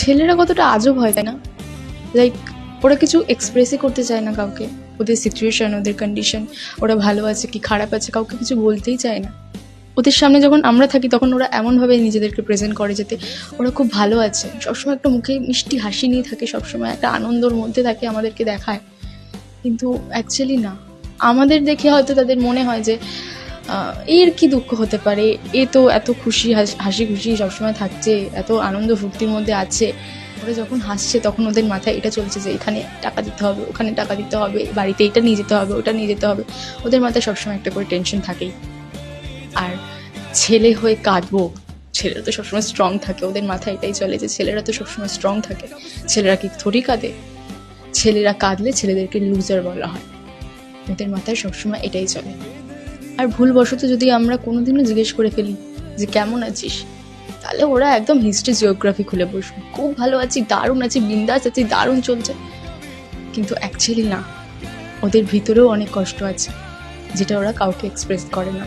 ছেলেরা কতটা আজব হয়, তাই না? লাইক ওরা কিছু এক্সপ্রেসই করতে চায় না কাউকে। ওদের সিচুয়েশন ওদের কন্ডিশন ওরা ভালো আছে কি খারাপ আছে কাউকে কিছু বলতেই চায় না। ওদের সামনে যখন আমরা থাকি, তখন ওরা এমনভাবে নিজেদেরকে প্রেজেন্ট করে যেতে ওরা খুব ভালো আছে। সবসময় একটা মুখে মিষ্টি হাসি নিয়ে থাকে, সবসময় একটা আনন্দর মধ্যে থাকে আমাদেরকে দেখায়। কিন্তু অ্যাকচুয়ালি না। আমাদের দেখে হয়তো তাদের মনে হয় যে এর কি দুঃখ হতে পারে? এ তো এত খুশি, হাস- খুশি সবসময় থাকছে, এত আনন্দ ফুর্তির মধ্যে আছে। ওরা যখন হাসছে, তখন ওদের মাথায় এটা চলছে যে এখানে টাকা দিতে হবে, ওখানে টাকা দিতে হবে, বাড়িতে এটা নিয়ে যেতে হবে, ওটা নিয়ে যেতে হবে। ওদের মাথায় সবসময় একটা করে টেনশন থাকেই। আর ছেলে হয়ে কাঁদবো, ছেলেরা তো সবসময় স্ট্রং থাকে, ওদের মাথায় এটাই চলে যে ছেলেরা তো সবসময় স্ট্রং থাকে। ছেলেরা কি থরি কাঁদে? ছেলেরা কাঁদলে ছেলেদেরকে লুজার বলা হয়। ওদের মাথায় সবসময় এটাই চলে। আর ভুলবশত যদি আমরা কোনোদিনও জিজ্ঞেস করে ফেলি যে কেমন আছিস, তাহলে ওরা একদম হিস্ট্রি জিওগ্রাফি খুলে বসবে। খুব ভালো আছি, দারুণ আছি, বিন্দাস আছি, দারুণ চলছে। কিন্তু অ্যাকচুয়ালি না, ওদের ভিতরেও অনেক কষ্ট আছে, যেটা ওরা কাউকে এক্সপ্রেস করে না।